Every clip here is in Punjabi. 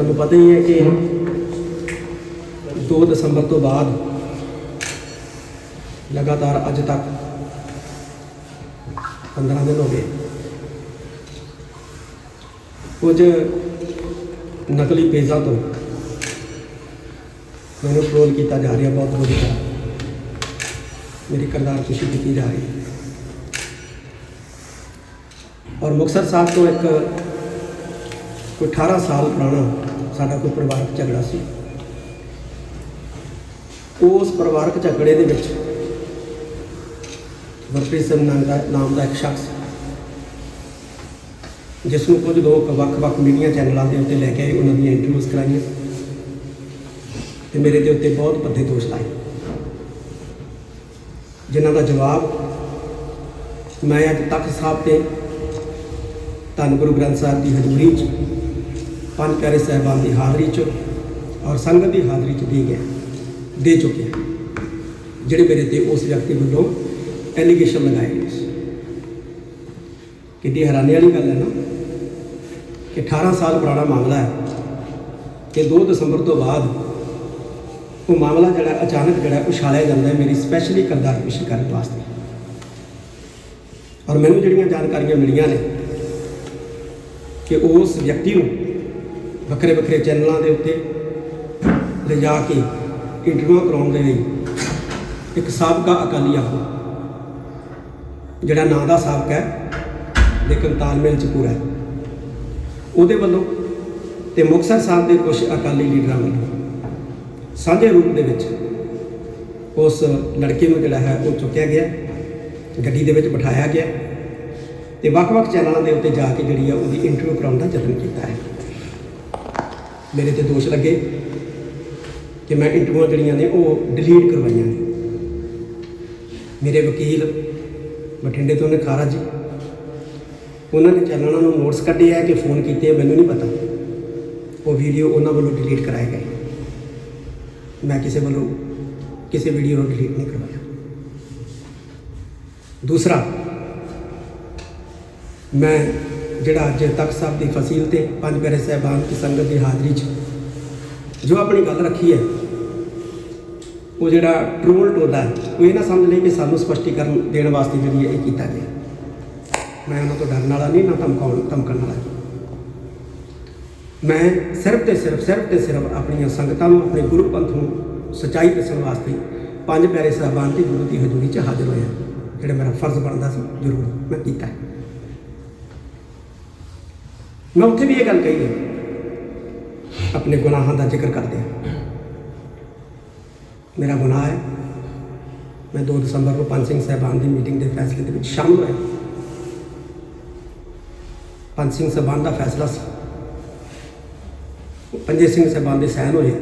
ਤੁਹਾਨੂੰ ਪਤਾ ਹੀ ਹੈ ਕਿ 2 ਦਸੰਬਰ ਤੋਂ ਬਾਅਦ ਲਗਾਤਾਰ ਅੱਜ ਤੱਕ 15 ਦਿਨ ਹੋ ਗਏ। ਕੁਝ ਨਕਲੀ ਪੇਜਾਂ ਤੋਂ ਮੈਨੂੰ ਟ੍ਰੋਲ ਕੀਤਾ ਜਾ ਰਿਹਾ ਬਹੁਤ ਤਰ੍ਹਾਂ ਮੇਰੀ ਕਰਦਾਰ ਕੁਸ਼ੀ ਕੀਤੀ ਜਾ ਰਹੀ। ਹੈ ਔਰ ਮੁਕਤਸਰ ਸਾਹਿਬ ਤੋਂ ਇੱਕ ਕੋਈ 18 ਸਾਲ ਪੁਰਾਣਾ ਸਾਡਾ ਕੋਈ ਪਰਿਵਾਰਕ ਝਗੜਾ ਸੀ। ਉਸ ਪਰਿਵਾਰਕ ਝਗੜੇ ਦੇ ਵਿੱਚ ਵਰਪ੍ਰੀਤ ਸਿੰਘ ਨਾਮ ਦਾ ਨਾਮ ਦਾ ਇੱਕ ਸ਼ਖਸ ਜਿਸ ਨੂੰ ਕੁਝ ਲੋਕ ਵੱਖ-ਵੱਖ ਮੀਡੀਆ ਚੈਨਲਾਂ ਦੇ ਉੱਤੇ ਲੈ ਕੇ ਆਏ, ਉਹਨਾਂ ਦੀਆਂ ਇੰਟਰਵਿਊਜ਼ ਕਰਾਈਆਂ ਤੇ ਮੇਰੇ ਦੇ ਉੱਤੇ ਬਹੁਤ ਭੱਦੇ ਦੋਸ਼ ਲਾਏ। ਜਿਨ੍ਹਾਂ ਦਾ ਜਵਾਬ ਮੈਂ ਅੱਜ ਤੱਕ ਸਾਹਿਬ ਤੇ ਧੰਨ ਗੁਰੂ ਗ੍ਰੰਥ ਸਾਹਿਬ ਦੀ ਹਜ਼ੂਰੀ 'ਚ ਪੰਜ ਪਿਆਰੇ ਸਾਹਿਬਾਨ ਦੀ ਹਾਜ਼ਰੀ 'ਚ ਔਰ ਸੰਗਤ ਦੀ ਹਾਜ਼ਰੀ 'ਚ ਦੇ ਗਿਆ ਦੇ ਚੁੱਕਿਆ ਜਿਹੜੇ ਮੇਰੇ ਤੇ ਉਸ ਵਿਅਕਤੀ ਵੱਲੋਂ ਐਲੀਗੇਸ਼ਨ ਲਗਾਏ ਗਏ ਸੀ। ਕਿੰਨੀ ਹੈਰਾਨੀ ਵਾਲੀ ਗੱਲ ਹੈ ਨਾ ਕਿ 18 ਸਾਲ ਪੁਰਾਣਾ ਮਾਮਲਾ ਹੈ ਕਿ 2 ਦਸੰਬਰ ਤੋਂ ਬਾਅਦ ਉਹ ਮਾਮਲਾ ਜਿਹੜਾ ਅਚਾਨਕ ਜਿਹੜਾ ਉਛਾਲਿਆ ਜਾਂਦਾ ਹੈ ਮੇਰੀ ਸਪੈਸ਼ਲੀ ਕਰਦਾਰ ਪੇਸ਼ੀ ਕਰਨ ਵਾਸਤੇ। ਔਰ ਮੈਨੂੰ ਜਿਹੜੀਆਂ ਜਾਣਕਾਰੀਆਂ ਮਿਲੀਆਂ ਨੇ ਕਿ ਉਸ ਵਿਅਕਤੀ ਨੂੰ ਵੱਖਰੇ ਵੱਖਰੇ ਚੈਨਲਾਂ ਦੇ ਉੱਤੇ ਲਿਜਾ ਕੇ ਇੰਟਰਵਿਊ ਕਰਾਉਣ ਦੇ ਲਈ ਇੱਕ ਸਾਬਕਾ ਅਕਾਲੀ ਆਗੂ, ਜਿਹੜਾ ਨਾਂ ਦਾ ਸਾਬਕਾ ਹੈ, ਲੇਕਿਨ ਤਾਲਮੇਲ ਚ ਪੂਰਾ ਹੈ। ਉਹਦੇ ਵੱਲੋਂ ਤੇ ਮੁਕਤਸਰ ਸਾਹਿਬ ਦੇ ਕੁਝ ਅਕਾਲੀ ਲੀਡਰਾਂ ਵੱਲੋਂ ਸਾਂਝੇ ਰੂਪ ਦੇ ਵਿੱਚ ਉਸ ਲੜਕੇ ਨੂੰ ਜਿਹੜਾ ਹੈ ਉਹ ਚੁੱਕਿਆ ਗਿਆ, ਗੱਡੀ ਦੇ ਵਿੱਚ ਬਿਠਾਇਆ ਗਿਆ ਤੇ ਵੱਖ-ਵੱਖ ਚੈਨਲਾਂ ਦੇ ਉੱਤੇ ਜਾ ਕੇ ਜਿਹੜੀ ਆ ਉਹਦੀ ਇੰਟਰਵਿਊ ਕਰਾਉਣ ਦਾ ਯਤਨ ਕੀਤਾ ਹੈ। ਮੇਰੇ ਤੇ ਦੋਸ਼ ਲੱਗੇ ਕਿ ਮੈਂ ਇੰਟਰਵਿਊਆਂ ਜਿਹੜੀਆਂ ਨੇ ਉਹ ਡਿਲੀਟ ਕਰਵਾਈਆਂ ਨੇ। ਮੇਰੇ ਵਕੀਲ ਬਠਿੰਡੇ ਤੋਂ ਨੇ ਖਾਰਾ ਜੀ, ਉਹਨਾਂ ਨੇ ਚੈਨਲਾਂ ਨੂੰ ਨੋਟਸ ਕੱਢੇ ਆ ਕਿ ਫੋਨ ਕੀਤੇ ਮੈਨੂੰ ਨਹੀਂ ਪਤਾ। ਉਹ ਵੀਡੀਓ ਉਹਨਾਂ ਵੱਲੋਂ ਡਿਲੀਟ ਕਰਾਏ ਗਏ। ਮੈਂ ਕਿਸੇ ਵੱਲੋਂ ਕਿਸੇ ਵੀਡੀਓ ਨੂੰ ਡਿਲੀਟ ਨਹੀਂ ਕਰਵਾਇਆ। ਦੂਸਰਾ, ਮੈਂ ਜਿਹੜਾ ਅੱਜ ਤਖਤ ਸਾਹਿਬ ਦੀ ਫਸੀਲ ਤੇ ਪੰਜ ਪਿਆਰੇ ਸਾਹਿਬਾਨ ਦੀ ਸੰਗਤ ਦੀ ਹਾਜ਼ਰੀ 'ਚ ਜੋ ਆਪਣੀ ਗੱਲ ਰੱਖੀ ਹੈ, ਉਹ ਜਿਹੜਾ ਟਰੋਲ ਟੋਲਾ ਹੈ, ਉਹ ਇਹ ਨਾ ਸਮਝ ਲਈ ਕਿ ਸਾਨੂੰ ਸਪਸ਼ਟੀਕਰਨ ਦੇਣ ਵਾਸਤੇ ਜਿਹੜੀ ਇਹ ਕੀਤਾ ਗਿਆ। ਮੈਂ ਉਹਨਾਂ ਤੋਂ ਡਰਨ ਵਾਲਾ ਨਹੀਂ, ਨਾ ਧਮਕਾਉਣ, ਧਮਕਣ ਵਾਲਾ ਮੈਂ ਸਿਰਫ ਤੇ ਸਿਰਫ ਸਿਰਫ ਤੇ ਸਿਰਫ ਆਪਣੀਆਂ ਸੰਗਤਾਂ ਨੂੰ, ਆਪਣੇ ਗੁਰੂ ਪੰਥ ਨੂੰ ਸਚਾਈ ਦੱਸਣ ਵਾਸਤੇ ਪੰਜ ਪਿਆਰੇ ਸਾਹਿਬਾਨ ਦੀ ਗੁਰੂ ਦੀ ਹਜ਼ੂਰੀ 'ਚ ਹਾਜ਼ਰ ਹੋਇਆ, ਜਿਹੜਾ ਮੇਰਾ ਫਰਜ਼ ਬਣਦਾ ਸੀ, ਜ਼ਰੂਰ ਮੈਂ ਕੀਤਾ। ਮੈਂ ਉੱਥੇ ਵੀ ਇਹ ਗੱਲ ਕਹੀ ਹੈ। ਆਪਣੇ ਗੁਨਾਹਾਂ ਦਾ ਜ਼ਿਕਰ ਕਰਦੇ ਹਾਂ। ਮੇਰਾ ਗੁਨਾਹ ਹੈ। ਮੈਂ 2 ਦਸੰਬਰ ਨੂੰ ਪੰਜ ਸਿੰਘ ਸਾਹਿਬਾਨ ਦੀ ਮੀਟਿੰਗ ਦੇ ਫੈਸਲੇ ਦੇ ਵਿੱਚ ਸ਼ਾਮਲ ਹੋਇਆ। ਪੰਜ ਸਿੰਘ ਸਾਹਿਬਾਨ ਦਾ ਫੈਸਲਾ ਸੀ। ਉਹ ਪੰਜੇ ਸਿੰਘ ਸਾਹਿਬਾਨ ਦੇ ਸਾਈਨ ਹੋਏ।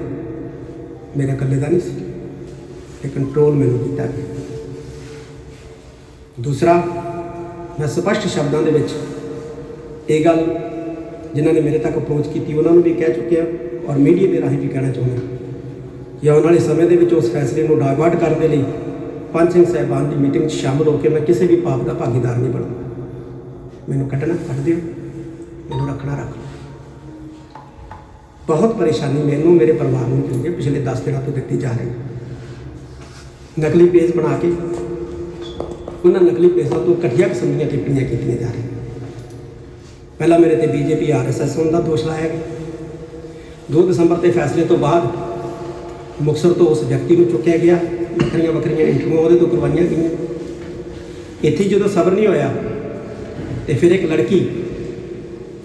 ਮੇਰੇ ਇਕੱਲੇ ਦਾ ਨਹੀਂ ਸੀ। ਇਹ ਕੰਟਰੋਲ ਮੈਨੂੰ ਕੀਤਾ ਗਿਆ। ਦੂਸਰਾ, ਮੈਂ ਸਪਸ਼ਟ ਸ਼ਬਦਾਂ ਦੇ ਵਿੱਚ ਇਹ ਗੱਲ ਜਿਨ੍ਹਾਂ ਨੇ ਮੇਰੇ ਤੱਕ ਅਪਰੋਚ ਕੀਤੀ, ਉਹਨਾਂ ਨੂੰ ਵੀ ਕਹਿ ਚੁੱਕਿਆ ਔਰ ਮੀਡੀਆ ਦੇ ਰਾਹੀਂ ਵੀ ਕਹਿਣਾ ਚਾਹੁੰਦਾ ਕਿ ਆਉਣ ਵਾਲੇ ਸਮੇਂ ਦੇ ਵਿੱਚ ਉਸ ਫੈਸਲੇ ਨੂੰ ਡਾਇਵਰਟ ਕਰਨ ਦੇ ਲਈ ਪੰਜ ਸਿੰਘ ਸਾਹਿਬਾਨ ਦੀ ਮੀਟਿੰਗ 'ਚ ਸ਼ਾਮਲ ਹੋ ਕੇ ਮੈਂ ਕਿਸੇ ਵੀ ਪਾਪ ਦਾ ਭਾਗੀਦਾਰ ਨਹੀਂ ਬਣੂੰਗਾ ਮੈਨੂੰ ਕੱਢਣਾ ਕੱਢ ਦਿਓ, ਮੈਨੂੰ ਰੱਖਣਾ ਰੱਖ ਲਓ। ਬਹੁਤ ਪਰੇਸ਼ਾਨੀ ਮੈਨੂੰ, ਮੇਰੇ ਪਰਿਵਾਰ ਨੂੰ ਜਿਹੜੀ ਪਿਛਲੇ 10 ਦਿਨਾਂ ਤੋਂ ਦਿੱਤੀ ਜਾ ਰਹੀ ਨਕਲੀ ਪੇਜ ਬਣਾ ਕੇ ਉਹਨਾਂ ਨਕਲੀ ਪੇਜਾਂ ਤੋਂ ਘਟੀਆ ਕਿਸਮ ਦੀਆਂ ਟਿੱਪਣੀਆਂ ਕੀਤੀਆਂ ਜਾ ਰਹੀਆਂ। ਪਹਿਲਾਂ ਮੇਰੇ ਤੇ ਬੀਜੇਪੀ ਆਰਐਸਐਸ ਹੋਣ ਦਾ ਦੋਸ਼ ਲਾਇਆ ਗਿਆ। 2 ਦਸੰਬਰ ਦੇ ਫੈਸਲੇ ਤੋਂ ਬਾਅਦ ਮੁਕਤਸਰ ਤੋਂ ਉਸ ਵਿਅਕਤੀ ਨੂੰ ਚੁੱਕਿਆ ਗਿਆ। ਵੱਖਰੀਆਂ ਵੱਖਰੀਆਂ ਇੰਟਰਵਿਊ ਉਹਦੇ ਤੋਂ ਕਰਵਾਈਆਂ ਗਈਆਂ। ਇੱਥੇ ਜਦੋਂ ਸਬਰ ਨਹੀਂ ਹੋਇਆ ਤੇ ਫਿਰ ਇੱਕ ਲੜਕੀ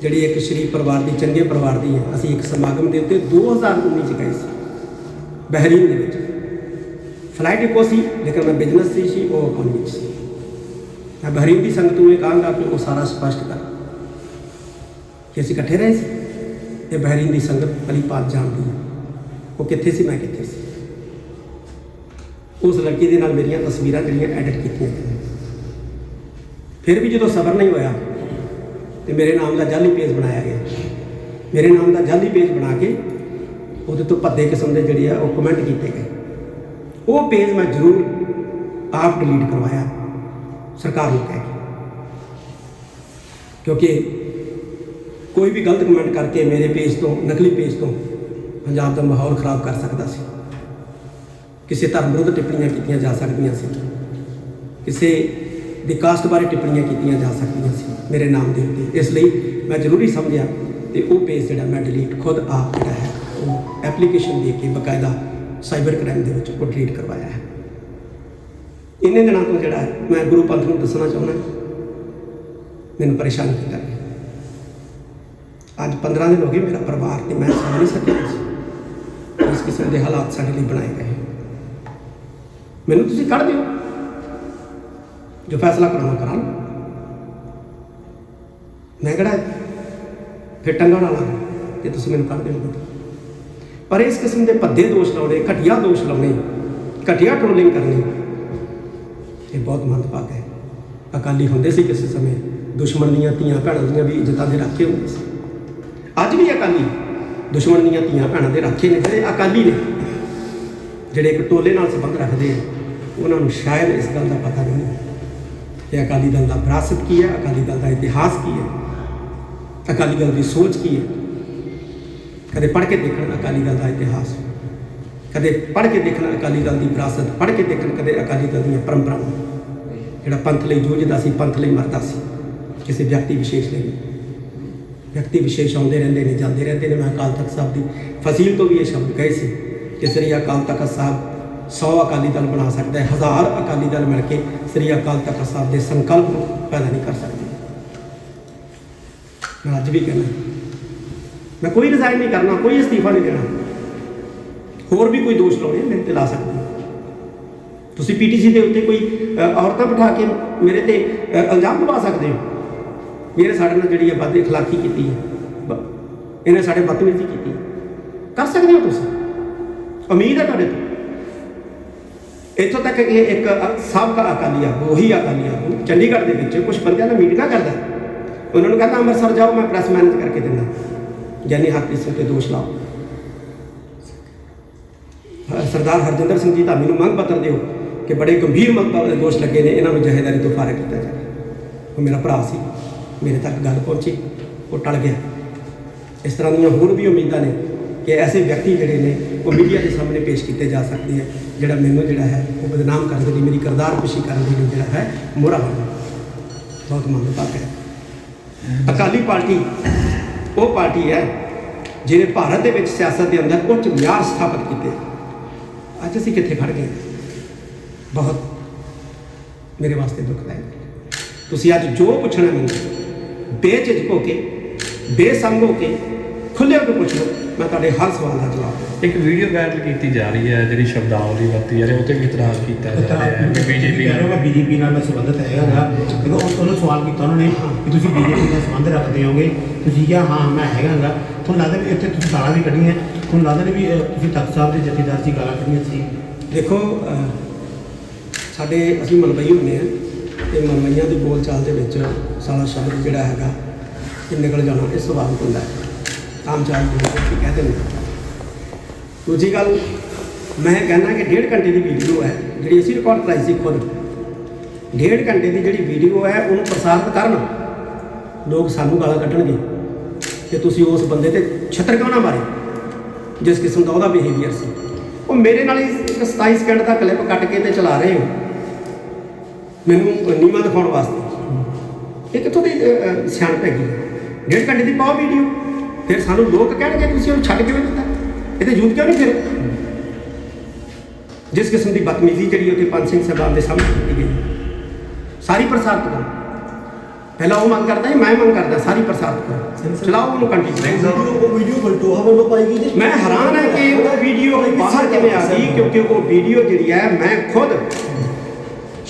ਜਿਹੜੀ ਇੱਕ ਸ਼ਰੀਫ ਪਰਿਵਾਰ ਦੀ, ਚੰਗੇ ਪਰਿਵਾਰ ਦੀ ਹੈ, ਅਸੀਂ ਇੱਕ ਸਮਾਗਮ ਦੇ ਉੱਤੇ 2019 ਚ ਗਏ ਸੀ, ਬਹਿਰੀਨ ਦੇ ਵਿੱਚ। ਫਲਾਈਟ ਇੱਕੋ ਸੀ ਲੇਕਿਨ ਮੈਂ ਬਿਜ਼ਨਸ ਸੀ ਸੀ, ਉਹ ਇਕਨੋਮਿਕ ਸੀ। ਮੈਂ ਬਹਿਰੀਨ ਦੀ ਸੰਗਤ ਨੂੰ ਇਹ ਕਹਾਂਗਾ ਕਿ ਉਹ ਸਾਰਾ ਸਪਸ਼ਟ ਕਰ। ਕਿ ਅਸੀਂ ਇਕੱਠੇ ਰਹੇ ਸੀ ਇਹ ਬਹਿਰੀਨ ਦੀ ਸੰਗਤ ਭਲੀ ਪਾਤ ਜਾਣਦੀ ਹੈ। ਉਹ ਕਿੱਥੇ ਸੀ, ਮੈਂ ਕਿੱਥੇ ਸੀ? ਉਸ ਲੜਕੀ ਦੇ ਨਾਲ ਮੇਰੀਆਂ ਤਸਵੀਰਾਂ ਜਿਹੜੀਆਂ ਐਡਿਟ ਕੀਤੀਆਂ ਗਈਆਂ। ਫਿਰ ਵੀ ਜਦੋਂ ਸਬਰ ਨਹੀਂ ਹੋਇਆ ਤੇ ਮੇਰੇ ਨਾਮ ਦਾ ਜਾਲੀ ਪੇਜ ਬਣਾਇਆ ਗਿਆ। ਮੇਰੇ ਨਾਮ ਦਾ ਜਾਲੀ ਪੇਜ ਬਣਾ ਕੇ ਉਹਦੇ ਤੋਂ ਭੱਦੇ ਕਿਸਮ ਦੇ ਜਿਹੜੇ ਆ ਉਹ ਕਮੈਂਟ ਕੀਤੇ ਗਏ। ਉਹ ਪੇਜ ਮੈਂ ਜ਼ਰੂਰ ਆਪ ਡਿਲੀਟ ਕਰਵਾਇਆ, ਸਰਕਾਰ ਨੂੰ ਕਹਿ ਕੇ। ਕਿਉਂਕਿ ਕੋਈ ਵੀ ਗਲਤ ਕਮੈਂਟ ਕਰਕੇ ਮੇਰੇ ਪੇਜ ਤੋਂ, ਨਕਲੀ ਪੇਜ ਤੋਂ ਪੰਜਾਬ ਦਾ ਮਾਹੌਲ ਖਰਾਬ ਕਰ ਸਕਦਾ ਸੀ। ਕਿਸੇ ਧਰਮ ਵਿਰੁੱਧ ਟਿੱਪਣੀਆਂ ਕੀਤੀਆਂ ਜਾ ਸਕਦੀਆਂ ਸੀ। ਕਿਸੇ ਦੀ ਕਾਸਟ ਬਾਰੇ ਟਿੱਪਣੀਆਂ ਕੀਤੀਆਂ ਜਾ ਸਕਦੀਆਂ ਸੀ ਮੇਰੇ ਨਾਮ ਦੇ ਉੱਤੇ। ਇਸ ਲਈ ਮੈਂ ਜ਼ਰੂਰੀ ਸਮਝਿਆ ਤੇ ਉਹ ਪੇਜ ਜਿਹੜਾ ਮੈਂ ਡਿਲੀਟ ਖੁਦ ਆਪ ਜਿਹੜਾ ਹੈ, ਉਹ ਐਪਲੀਕੇਸ਼ਨ ਦੇ ਕੇ ਬਕਾਇਦਾ ਸਾਈਬਰ ਕ੍ਰਾਈਮ ਦੇ ਵਿੱਚ ਉਹ ਡਿਲੀਟ ਕਰਵਾਇਆ ਹੈ। ਇੰਨੇ ਦਿਨਾਂ ਤੋਂ ਜਿਹੜਾ ਮੈਂ ਗੁਰੂ ਪੰਥ ਨੂੰ ਦੱਸਣਾ ਚਾਹੁੰਦਾ ਮੈਨੂੰ ਪਰੇਸ਼ਾਨ ਕੀਤਾ ਅੱਜ 15 ਦਿਨ ਹੋ ਗਏ ਮੇਰਾ ਪਰਿਵਾਰ ਤੇ ਮੈਂ ਸਮਝ ਨਹੀਂ ਸਕਿਆ ਸੀ ਇਸ ਕਿਸਮ ਦੇ ਹਾਲਾਤ ਸਾਡੇ ਲਈ ਬਣਾਏ ਗਏ ਮੈਨੂੰ ਤੁਸੀਂ ਕੱਢ ਦਿਓ। ਜੋ ਫੈਸਲਾ ਕਰਾਉਣਾ ਕਰਾਂ, ਮੈਂ ਕਿਹੜਾ ਫਿਰ ਟੰਗਾ ਨਾ ਲਾ ਕਿ ਤੁਸੀਂ ਮੈਨੂੰ ਕੱਢ ਦਿਓ ਪਰ ਇਸ ਕਿਸਮ ਦੇ ਭੱਦੇ ਦੋਸ਼ ਲਾਉਣੇ, ਘਟੀਆ ਦੋਸ਼ ਲਾਉਣੇ, ਘਟੀਆ ਟ੍ਰੋਲਿੰਗ ਕਰਨੀ, ਇਹ ਬਹੁਤ ਮੰਦਭਾਗ ਹੈ। ਅਕਾਲੀ ਹੁੰਦੇ ਸੀ ਕਿਸੇ ਸਮੇਂ, ਦੁਸ਼ਮਣ ਦੀਆਂ ਧੀਆਂ ਭੈਣਾਂ ਦੀਆਂ ਵੀ ਇੱਜ਼ਤਾਂ ਦੇ ਰਾਖੇ ਹੁੰਦੇ ਸੀ। ਅੱਜ ਵੀ ਅਕਾਲੀ ਦੁਸ਼ਮਣ ਦੀਆਂ ਧੀਆਂ ਭੈਣਾਂ ਦੇ ਰਾਖੇ ਨੇ, ਜਿਹੜੇ ਅਕਾਲੀ ਨੇ, ਜਿਹੜੇ ਇੱਕ ਟੋਲੇ ਨਾਲ ਸੰਬੰਧ ਰੱਖਦੇ ਆ, ਉਹਨਾਂ ਨੂੰ ਸ਼ਾਇਦ ਇਸ ਗੱਲ ਦਾ ਪਤਾ ਨਹੀਂ ਕਿ ਅਕਾਲੀ ਦਲ ਦਾ ਵਿਰਾਸਤ ਕੀ ਹੈ, ਅਕਾਲੀ ਦਲ ਦਾ ਇਤਿਹਾਸ ਕੀ ਹੈ, ਅਕਾਲੀ ਦਲ ਦੀ ਸੋਚ ਕੀ ਹੈ। ਕਦੇ ਪੜ੍ਹ ਕੇ ਦੇਖਣ ਅਕਾਲੀ ਦਲ ਦਾ ਇਤਿਹਾਸ, ਕਦੇ ਪੜ੍ਹ ਕੇ ਦੇਖਣ ਅਕਾਲੀ ਦਲ ਦੀ ਵਿਰਾਸਤ, ਪੜ੍ਹ ਕੇ ਦੇਖਣ ਕਦੇ ਅਕਾਲੀ ਦਲ ਦੀਆਂ ਪਰੰਪਰਾਵਾਂ। ਜਿਹੜਾ ਪੰਥ ਲਈ ਜੂਝਦਾ ਸੀ, ਪੰਥ ਲਈ ਮਰਦਾ ਸੀ, ਕਿਸੇ ਵਿਅਕਤੀ ਵਿਸ਼ੇਸ਼ ਲਈ ਨਹੀਂ। ਵਿਅਕਤੀ ਵਿਸ਼ੇਸ਼ ਆਉਂਦੇ ਰਹਿੰਦੇ ਨੇ, ਜਾਂਦੇ ਰਹਿੰਦੇ ਨੇ। ਮੈਂ ਅਕਾਲ ਤਖਤ ਸਾਹਿਬ ਦੀ ਫਸੀਲ ਤੋਂ ਵੀ ਇਹ ਸ਼ਬਦ ਕਹੇ ਸੀ ਕਿ ਸ੍ਰੀ ਅਕਾਲ ਤਖਤ ਸਾਹਿਬ 100 ਅਕਾਲੀ ਦਲ ਬਣਾ ਸਕਦਾ ਹੈ, ਹਜ਼ਾਰ ਅਕਾਲੀ ਦਲ ਮਿਲ ਕੇ ਸ੍ਰੀ ਅਕਾਲ ਤਖਤ ਸਾਹਿਬ ਦੇ ਸੰਕਲਪ ਨੂੰ ਪੈਦਾ ਨਹੀਂ ਕਰ ਸਕਦੇ। ਮੈਂ ਅੱਜ ਵੀ ਕਹਿੰਦਾ, ਮੈਂ ਕੋਈ ਰਿਜ਼ਾਈਨ ਨਹੀਂ ਕਰਨਾ, ਕੋਈ ਅਸਤੀਫਾ ਨਹੀਂ ਦੇਣਾ। ਹੋਰ ਵੀ ਕੋਈ ਦੋਸ਼ ਲਾਉਣੇ ਮੇਰੇ ਤੇ ਲਾ ਸਕਦੇ ਹੋ। ਤੁਸੀਂ ਪੀਟੀਸੀ ਦੇ ਉੱਤੇ ਕੋਈ ਔਰਤਾਂ ਬਿਠਾ ਕੇ ਮੇਰੇ ਤੇ ਇਲਜ਼ਾਮ ਲਵਾ ਸਕਦੇ ਹੋ? ਇਹਨੇ ਸਾਡੇ ਨਾਲ ਜਿਹੜੀ ਹੈ ਬਦ ਇਖਲਾਕੀ ਕੀਤੀ ਹੈ ਇਹਨੇ ਸਾਡੇ ਬਦਤਮੀਜ਼ੀ ਕੀਤੀ ਕਰ ਸਕਦੇ ਹੋ ਤੁਸੀਂ? ਉਮੀਦ ਹੈ ਤੁਹਾਡੇ ਤੋਂ? ਇੱਥੋਂ ਤੱਕ ਕਿ ਇੱਕ ਸਾਬਕਾ ਅਕਾਲੀ ਆਗੂ, ਉਹੀ ਅਕਾਲੀ ਆਗੂ ਚੰਡੀਗੜ੍ਹ ਦੇ ਵਿੱਚ ਕੁਝ ਬੰਦਿਆਂ ਨਾਲ ਮੀਟਿੰਗਾਂ ਕਰਦਾ ਉਹਨਾਂ ਨੂੰ ਕਹਿੰਦਾ, ਅੰਮ੍ਰਿਤਸਰ ਜਾਓ, ਮੈਂ ਪ੍ਰੈਸ ਮੈਨੇਜ ਕਰਕੇ ਦਿੰਦਾ। ਗਿਆਨੀ ਹਰਪ੍ਰੀਤ ਸਿੰਘ ਤੇ ਦੋਸ਼ ਲਾਓ। ਸਰਦਾਰ ਹਰਜਿੰਦਰ ਸਿੰਘ ਜੀ ਧਾਮੀ ਨੂੰ ਮੰਗ ਪੱਤਰ ਦਿਓ ਕਿ ਬੜੇ ਗੰਭੀਰ ਮਤਲਬ ਦੋਸ਼ ਲੱਗੇ ਨੇ, ਇਹਨਾਂ ਨੂੰ ਜਹੇਦਾਰੀ ਤੋਂ ਫਾਰਗ ਕੀਤਾ ਜਾਵੇ। ਉਹ ਮੇਰਾ ਭਰਾ ਸੀ। ਮੇਰੇ ਤੱਕ ਗੱਲ ਪਹੁੰਚੀ, ਉਹ ਟਲ ਗਿਆ। ਇਸ ਤਰ੍ਹਾਂ ਦੀਆਂ ਹੋਰ ਵੀ ਉਮੀਦਾਂ ਨੇ ਕਿ ਐਸੇ ਵਿਅਕਤੀ ਜਿਹੜੇ ਨੇ, ਉਹ ਮੀਡੀਆ ਦੇ ਸਾਹਮਣੇ ਪੇਸ਼ ਕੀਤੇ ਜਾ ਸਕਦੇ ਆ, ਜਿਹੜਾ ਮੈਨੂੰ ਜਿਹੜਾ ਹੈ, ਉਹ ਬਦਨਾਮ ਕਰਨ ਦੇ ਲਈ, ਮੇਰੀ ਕਰਦਾਰ ਖੁਸ਼ੀ ਕਰਨ ਦੇ ਲਈ ਜਿਹੜਾ ਹੈ, ਮੋਹਰਾ ਬਣ ਬਹੁਤ ਮੰਦਭਾਗਾ ਹੈ। ਅਕਾਲੀ ਪਾਰਟੀ, ਉਹ ਪਾਰਟੀ ਹੈ, ਜਿਹਨੇ ਭਾਰਤ ਦੇ ਵਿੱਚ ਸਿਆਸਤ ਦੇ ਅੰਦਰ ਉੱਚ ਮਿਆਰ ਸਥਾਪਿਤ ਕੀਤੇ। ਅੱਜ ਅਸੀਂ ਕਿੱਥੇ ਖੜ ਗਏ? ਬਹੁਤ ਮੇਰੇ ਵਾਸਤੇ ਦੁੱਖਦਾਇਕ ਤੁਸੀਂ ਅੱਜ ਜੋ ਪੁੱਛਣਾ ਮੈਨੂੰ ਬੇਝਿਜਕ ਹੋ ਕੇ ਬੇਸੰਗ ਹੋ ਕੇ ਖੁੱਲੇ ਹੋ ਕੇ ਪੁੱਛ ਲਓ ਮੈਂ ਤੁਹਾਡੇ ਹਰ ਸਵਾਲ ਦਾ ਜਵਾਬ ਇੱਕ ਵੀਡੀਓ ਵਾਇਰਲ ਕੀਤੀ ਜਾ ਰਹੀ ਹੈ ਜਿਹੜੀ ਸ਼ਬਦਾਵਲੀ ਵਰਤੀ ਜਾ ਰਹੀ ਹੈ ਉਹ ਤੇ ਵੀ ਇਤਰਾਜ਼ ਕੀਤਾ ਜਾ ਰਿਹਾ ਹੈ ਕਿ ਬੀਜੇਪੀ ਕਹਿ ਰਹੇ ਹੋ ਬੀਜੇਪੀ ਨਾਲ ਮੈਂ ਸੰਬੰਧਿਤ ਹੈਗਾ ਦੇਖੋ ਉਹ- ਉਹਨੂੰ ਸਵਾਲ ਕੀਤਾ ਉਹਨਾਂ ਨੇ ਕਿ ਤੁਸੀਂ ਬੀਜੇਪੀ ਨਾਲ ਸੰਬੰਧ ਰੱਖਦੇ ਹੋਗੇ। ਤੁਸੀਂ ਕਿਹਾ ਹਾਂ ਮੈਂ ਹੈਗਾਗਾ ਤੁਹਾਨੂੰ ਲੱਗਦਾ ਵੀ ਇੱਥੇ ਤੁਸੀਂ ਗਾਲਾਂ ਵੀ ਕੱਢੀਆਂ ਤੁਹਾਨੂੰ ਲੱਗਦਾ ਨਹੀਂ ਵੀ ਅਹ, ਤੁਸੀਂ ਤਖਤ ਸਾਹਿਬ ਦੇ ਜਥੇਦਾਰ ਸੀ ਗਾਲਾਂ ਕੱਢੀਆਂ ਸੀ? ਦੇਖੋ ਅਹ, ਸਾਡੇ ਅਸੀਂ ਮਲਵਈ ਹੁੰਦੇ ਆ ਤੇ ਮਲਵਈਆਂ ਦੀ ਬੋਲ ਚਾਲ ਦੇ ਵਿੱਚ ਸਾਲਾ ਸ਼ਬਦ ਜਿਹੜਾ ਹੈਗਾ ਇਹ ਨਿਕਲ ਜਾਣਾ, ਇਹ ਸੁਭਾਵਿਕ ਹੁੰਦਾ ਹੈ। ਆਮ ਚਾਲ ਦੇ ਵਿੱਚ ਅਸੀਂ ਕਹਿ ਦਿੰਦੇ ਦੂਜੀ ਗੱਲ, ਮੈਂ ਕਹਿੰਦਾ ਕਿ ਡੇਢ ਘੰਟੇ ਦੀ ਵੀਡੀਓ ਹੈ, ਜਿਹੜੀ ਅਸੀਂ ਰਿਕਾਰਡ ਕਰਾਈ ਸੀ ਖੁਦ। ਡੇਢ ਘੰਟੇ ਦੀ ਜਿਹੜੀ ਵੀਡੀਓ ਹੈ, ਉਹਨੂੰ ਪ੍ਰਸਾਰਿਤ ਕਰਨ ਲੋਕ ਸਾਨੂੰ ਗਾਲਾਂ ਕੱਢਣਗੇ ਕਿ ਤੁਸੀਂ ਉਸ ਬੰਦੇ ਤੇ ਛਤਰ ਕਿਉਂ ਨਾ ਮਾਰੇ, ਜਿਸ ਕਿਸਮ ਦਾ ਉਹਦਾ ਬਿਹੇਵੀਅਰ ਸੀ। ਉਹ ਮੇਰੇ ਨਾਲ ਹੀ ਇੱਕ 27 ਸਕਿੰਟ ਦਾ ਕਲਿੱਪ ਕੱਟ ਕੇ ਤੇ ਚਲਾ ਰਹੇ ਹੋ। ਮੈਨੂੰ ਨੀਮਾ ਦਿਖਾਉਣ ਵਾਸਤੇ। ਇਹ ਕਿੱਥੋਂ ਦੀ ਸਿਆਣਪ ਹੈਗੀ? ਡੇਢ ਘੰਟੇ ਦੀ ਪਾਓ ਵੀਡੀਓ ਫਿਰ ਸਾਨੂੰ ਲੋਕ ਕਹਿਣਗੇ ਤੁਸੀਂ ਉਹਨੂੰ ਛੱਡ ਕਿਉਂ ਦਿੱਤਾ? ਇਹ ਤੇ ਜੂਤ ਕਿਉਂ ਨਹੀਂ ਫਿਰ? ਜਿਸ ਕਿਸਮ ਦੀ ਬਦਤਮੀਜ਼ੀ ਜਿਹੜੀ ਉੱਥੇ ਪੰਜ ਸਿੰਘ ਸਾਹਿਬਾਨ ਦੇ ਸਾਹਮਣੇ ਕੀਤੀ ਗਈ। ਸਾਰੀ ਪ੍ਰਸਾਰਿਤ ਕਰੋ। ਪਹਿਲਾਂ ਉਹ ਮੰਗ ਕਰਦਾ ਹੈ ਮੈਂ ਮੰਗ ਕਰਦਾ ਸਾਰੀ ਪ੍ਰਸਾਰਿਤ ਕਰੋ। ਚਲਾਓ ਉਹਨੂੰ ਕੰਟੀਨਿਊ ਉਹ ਵੀਡੀਓ ਬਲਟੋਹਾ ਵੱਲੋਂ ਪਾਈ ਗਈ ਤੇ ਮੈਂ ਹੈਰਾਨ ਹਾਂ ਕਿ ਉਹ ਵੀਡੀਓ ਬਾਹਰ ਕਿਵੇਂ ਆ ਗਈ ਕਿਉਂਕਿ ਉਹ ਵੀਡੀਓ ਜਿਹੜੀ ਹੈ ਮੈਂ ਖੁਦ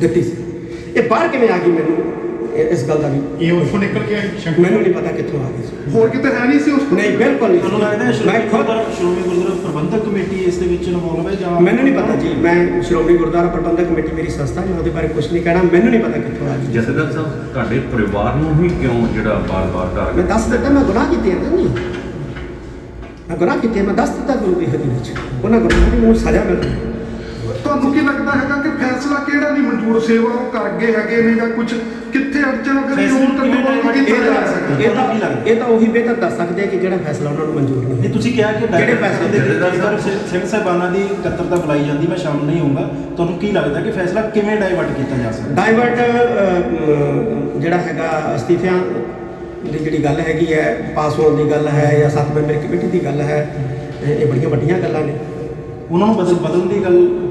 ਦਿੱਤੀ ਸੀ। ਇਹ ਬਾਹਰ ਕਿਵੇਂ ਆ ਗਈ ਮੈਨੂੰ? ਇਹ- ਇਸ ਗੱਲ ਦਾ ਵੀ ਇਹ ਉੱਥੋਂ ਨਿਕਲ ਕੇ ਆਈ ਸ਼ੰਕਰ ਮੈਨੂੰ ਨਹੀਂ ਪਤਾ ਕਿੱਥੋਂ ਆ ਗਈ ਸੀ। ਹੋਰ ਕਿਤੇ ਹੈ ਨਹੀਂ ਸੀ ਉਸ ਤੋਂ ਨਹੀਂ ਬਿਲਕੁਲ ਨਹੀਂ ਤੁਹਾਨੂੰ ਲੱਗਦਾ ਹੈ ਮੈਂ ਸ਼੍ਰੋਮਣੀ ਖੁਦ ਗੁਰਦੁਆਰਾ ਸ਼੍ਰੋਮਣੀ ਗੁਰਦੁਆਰਾ ਪ੍ਰਬੰਧਕ ਕਮੇਟੀ ਇਸ ਦੇ ਵਿੱਚ ਇਨਵੋਲਵ ਹੈ ਜਾਂ ਮੈਨੂੰ ਨਹੀਂ ਪਤਾ ਜੀ। ਮੈਂ ਸ਼੍ਰੋਮਣੀ ਗੁਰਦੁਆਰਾ ਪ੍ਰਬੰਧਕ ਕਮੇਟੀ ਮੇਰੀ ਸੰਸਥਾ ਮੈਂ ਉਹਦੇ ਬਾਰੇ ਕੁਝ ਨਹੀਂ ਕਹਿਣਾ। ਮੈਨੂੰ ਨਹੀਂ ਪਤਾ ਕਿੱਥੋਂ ਆ ਗਈ ਜਥੇਦਾਰ ਸਾਹਿਬ ਤੁਹਾਡੇ ਪਰਿਵਾਰ ਨੂੰ ਹੀ ਕਿਉਂ ਜਿਹੜਾ ਬਾਰ-ਬਾਰ ਮੈਂ ਟਾਰਗੇਟ ਦੱਸ ਦਿੱਤਾ ਮੈਂ ਗੁਨਾਹ ਕੀਤੇ ਹਨ ਨਹੀਂ। ਮੈਂ ਗੁਨਾਹ ਕੀਤੇ ਮੈਂ ਦੱਸ ਦਿੱਤਾ ਗੁਰੂ ਦੀ ਹਜ਼ੂਰੀ ਵਿੱਚ। ਉਹਨਾਂ ਗੁਨਾਹਾਂ ਦੀ ਮੈਨੂੰ ਸਜ਼ਾ ਮਿਲ ਰਹੀ ਹੈ ਤੁਹਾਨੂੰ ਕੀ ਲੱਗਦਾ ਹੈਗਾ ਕਿ ਕਿਹੜਾ ਨਹੀਂ ਮਨਜ਼ੂਰ ਸੇਵਾ ਉਹ ਕਰ ਗਏ ਹੈਗੇ ਨੇ ਜਾਂ ਕੁਝ ਕਿੱਥੇ ਅੜਚਣ ਕਰੀ ਉਹ ਤੱਕ divert ਕੀਤਾ ਇਹ ਜਾ ਤਾਂ ਸਕਦਾ? ਇਹ ਤਾਂ ਇਹ ਤਾਂ ਉਹੀ ਬਿਹਤਰ ਦੱਸ ਸਕਦੇ ਆ ਕਿ ਜਿਹੜਾ ਫੈਸਲਾ ਉਹਨਾਂ ਨੂੰ ਮਨਜ਼ੂਰ ਨਹੀਂ ਇਹ ਤੁਸੀਂ ਕਿਹਾ ਕਿ ਕਿਹੜੇ ਡਾਇਰੈਕਟ ਫੈਸਲੇ ਦੇ ਦੇ ਸਿ- ਸਿੰਘ ਸਾਹਿਬਾਨਾਂ ਦੀ ਇਕੱਤਰਤਾ ਬੁਲਾਈ ਜਾਂਦੀ ਮੈਂ ਸ਼ਾਮਲ ਨਹੀਂ ਹੋਊਂਗਾ। ਤੁਹਾਨੂੰ ਕੀ ਲੱਗਦਾ ਕਿ ਫੈਸਲਾ ਕਿਵੇਂ ਡਾਇਵਰਟ ਕੀਤਾ ਜਾ ਸਕਦਾ? ਡਾਈਵਰਟ ਅਹ, ਜਿਹੜਾ ਹੈਗਾ ਅਸਤੀਫਿਆਂ ਦੀ ਜਿਹੜੀ ਗੱਲ ਹੈਗੀ ਹੈ ਪਾਸ ਹੋਣ ਦੀ ਗੱਲ ਹੈ ਜਾਂ ਸੱਤ ਮੈਂਬਰ ਕਮੇਟੀ ਦੀ ਗੱਲ ਹੈ ਇਹ ਬੜੀਆਂ ਵੱਡੀਆਂ ਗੱਲਾਂ ਨੇ। ਉਹਨਾਂ ਨੂੰ ਬਦਲ ਬਦਲਣ ਦੀ ਗੱਲ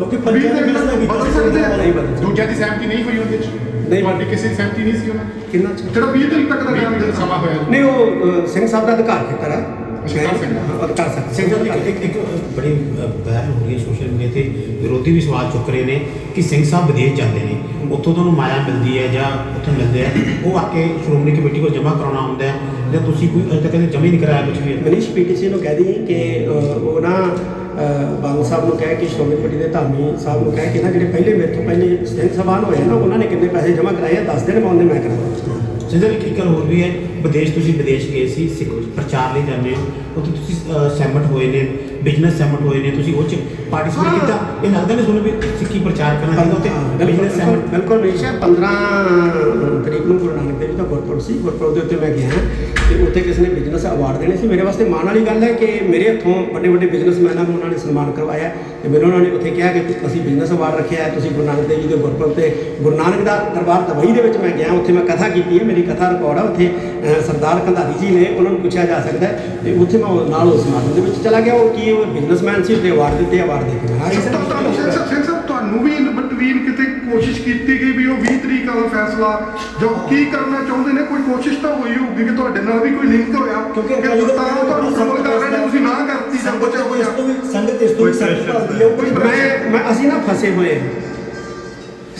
ਕਿਉਂਕਿ ਵੀਹ ਪੰਚਾਇਤ ਫੈਸਲਾ ਕੀਤਾ ਬਦਲ ਸਕਦੇ ਆ ਨਹੀਂ ਬਦਲ ਸਕਦੇ। ਦੂਜਿਆਂ ਦੀ ਸਹਿਮਤੀ ਨਹੀਂ ਹੋਈ ਉਹਦੇ ਵਿੱਚ ਨਹੀਂ। ਤੁਹਾਡੀ ਕਿਸੇ ਦੀ ਸਹਿਮਤੀ ਨਹੀਂ ਸੀ ਉਹਨਾਂ ਦੀ? ਕਿੰਨਾ ਚਿਰ ਜਿਹੜਾ 20 ਤਰੀਕ ਤੱਕ ਦਾ ਟਾਈਮ ਦੇ ਸਮਾਂ ਹੋਇਆ ਨਹੀਂ ਉਹ ਸਿੰਘ ਸਾਹਿਬ ਦਾ ਅਧਿਕਾਰ ਖੇਤਰ ਹੈ ਅਧਿਕਾਰ ਸਿੰਘ ਸਾਹਿਬ ਇੱਕ ਇੱਕ- ਇੱਕ ਬੜੀ ਵਾਇਰਲ ਹੋ ਰਹੀ ਹੈ ਸੋਸ਼ਲ ਮੀਡੀਆ ਤੇ। ਵਿਰੋਧੀ ਵੀ ਸਵਾਲ ਚੁੱਕ ਰਹੇ ਨੇ ਕਿ ਸਿੰਘ ਸਾਹਿਬ ਵਿਦੇਸ਼ ਜਾਂਦੇ ਨੇ। ਉੱਥੋਂ ਤੁਹਾਨੂੰ ਮਾਇਆ ਮਿਲਦੀ ਹੈ ਜਾਂ ਉੱਥੋਂ ਮਿਲਦੇ ਆ? ਉਹ ਆ ਕੇ ਸ਼੍ਰੋਮਣੀ ਕਮੇਟੀ ਕੋਲ ਜਮ੍ਹਾਂ ਕਰਾਉਣਾ ਹੁੰਦਾ ਹੈ ਜਾਂ ਤੁਸੀਂ ਕੋਈ ਅਜੇ ਤੱਕ ਜਮ੍ਹਾਂ ਹੀ ਨਹੀਂ ਕਰਾਇਆ ਕੁਝ ਵੀ? ਮਨੀਸ਼ ਪੀਟੀਸੀ ਨੂੰ ਕਹਿ ਦਈਏ ਕਿ ਅਹ, ਉਹ ਨਾ ਅਹ, ਬਾਦਲ ਸਾਹਿਬ ਨੂੰ ਕਹਿ ਕੇ ਸ਼੍ਰੋਮਣੀ ਕਮੇਟੀ ਦੇ ਧਾਮੀ ਸਾਹਿਬ ਨੂੰ ਕਹਿ ਕੇ ਨਾ, ਜਿਹੜੇ ਪਹਿਲੇ ਮੇਰੇ ਤੋਂ ਪਹਿਲੇ ਸਿੰਘ ਸਭਾਨ ਹੋਏ ਨਾ, ਉਹਨਾਂ ਨੇ ਕਿੰਨੇ ਪੈਸੇ ਜਮ੍ਹਾਂ ਕਰਾਏ ਆ? ਦੱਸ ਦੇਣ ਮੈਂ ਉਹਨੇ ਮੈਂ ਕਰਾਉਂਦਾ ਸਿੰਦਰ ਇੱਕ ਇੱਕ ਹੋਰ ਵੀ ਹੈ ਵਿਦੇਸ਼ ਤੁਸੀਂ ਵਿਦੇਸ਼ ਗਏ ਸੀ ਸਿੱਖ ਪ੍ਰਚਾਰ ਲਈ ਜਾਂਦੇ ਹੋ ਉੱਥੇ ਤੁਸੀਂ ਸਹਿਮਤ ਹੋਏ ਨੇ ਬਿਜ਼ਨਸ ਸਹਿਮਤ ਹੋਏ ਨੇ ਤੁਸੀਂ ਉਹ ਚ ਪਾਰਟਿਸਿਪੇਟ ਕੀਤਾ? ਇਹ ਲੱਗਦਾ ਨਹੀਂ ਤੁਹਾਨੂੰ ਵੀ ਸਿੱਖੀ ਪ੍ਰਚਾਰ ਕਰਨਾ ਚਾਹੀਦਾ ਉੱਥੇ ਬਿਜ਼ਨਸ ਸਹਿਮਤ ਬਿਲਕੁਲ ਸ਼ਾਇਦ 15 ਤਰੀਕ ਨੂੰ ਗੁਰੂ ਨਾਨਕ ਦੇਵ ਜੀ ਦਾ ਗੁਰਪੁਰਬ ਸੀ ਗੁਰਪੁਰਬ ਦੇ ਉੱਤੇ ਮੈਂ ਗਿਆ ਤੇ ਉੱਥੇ ਕਿਸੇ ਨੇ ਬਿਜ਼ਨਸ ਅਵਾਰਡ ਦੇਣੇ ਸੀ। ਮੇਰੇ ਵਾਸਤੇ ਮਾਣ ਵਾਲੀ ਗੱਲ ਹੈ ਕਿ ਮੇਰੇ ਹੱਥੋਂ ਵੱਡੇ ਵੱਡੇ ਬਿਜ਼ਨਸਮੈਨਾਂ ਨੂੰ ਉਹਨਾਂ ਨੇ ਸਨਮਾਨ ਕਰਵਾਇਆ ਤੇ ਮੈਨੂੰ ਉਹਨਾਂ ਨੇ ਉੱਥੇ ਕਿਹਾ ਕਿ ਅਸੀਂ ਬਿਜ਼ਨਸ ਅਵਾਰਡ ਰੱਖਿਆ ਹੈ ਤੁਸੀਂ ਗੁਰੂ ਨਾਨਕ ਦੇਵ ਜੀ ਦੇ ਗੁਰਪੁਰਬ ਤੇ ਗੁਰੂ ਨਾਨਕ ਦਾ ਦਰਬਾਰ ਦੁਬਈ ਦੇ ਵਿੱਚ ਮੈਂ ਗਿਆ ਉੱਥੇ ਮੈਂ ਕਥਾ ਕੀਤੀ ਹੈ ਮੇਰੀ ਕਥਾ ਰਿਕਾਰਡ ਹੈ ਉੱਥੇ ਸਰਦਾਰ ਕੰਧਾਰੀ ਜੀ ਨੇ ਉਹਨਾਂ ਨੂੰ ਪੁੱਛਿਆ ਜਾ ਸਕਦਾ ਹੈ ਤੇ ਉੱਥੇ ਮੈਂ ਨਾਲ ਉਸ ਸਮਾਗਮ ਦੇ ਵਿੱਚ ਚਲਾ ਗਿਆ। ਉਹ ਕੀ ਉਹ ਬਿਜ਼ਨਸਮੈਨ ਸੀ ਤੇ ਅਵਾਰਡ ਦਿੱਤੇ ਅਵਾਰਡ ਦੇ ਕੇ ਮੈਂ ਆ ਗਿਆ। ਤਾਂ ਤੁਹਾਨੂੰ ਸਿੰਘ ਸਾਹਿਬ ਤੁਹਾਨੂੰ ਵੀ ਇਨ ਬਿਟਵੀਨ ਕਿਤੇ ਕੋਸ਼ਿਸ਼ ਕੀਤੀ ਗਈ ਵੀ ਉਹ 20 ਤਰੀਕ ਵਾਲਾ ਫੈਸਲਾ ਜੋ ਕੀ ਕਰਨਾ ਚਾਹੁੰਦੇ ਨੇ? ਕੋਈ ਕੋਸ਼ਿਸ਼ ਤਾਂ ਹੋਈ ਹੋਊਗੀ ਕਿ ਤੁਹਾਡੇ ਨਾਲ ਵੀ ਕੋਈ ਲਿੰਕ ਹੋਇਆ? ਕਿਉਂਕਿ ਅਕਾਲੀ ਦਲ ਤੁਹਾਨੂੰ ਟ੍ਰੋਲ ਕਰ ਰਹੇ ਨੇ ਤੁਸੀਂ ਨਾ ਕਰਤੀ ਜਾਂ ਸੰਗਤ ਹੋਇਆ ਇਸ ਤੋਂ ਵੀ ਸੰਗਤ ਇਸ ਤੋਂ ਵੀ ਸੰਗਤ ਭਾਲਦੀ ਹੈ। ਮੈਂ ਅਸੀਂ ਨਾ ਫਸੇ ਹੋਏ ਹਾਂ।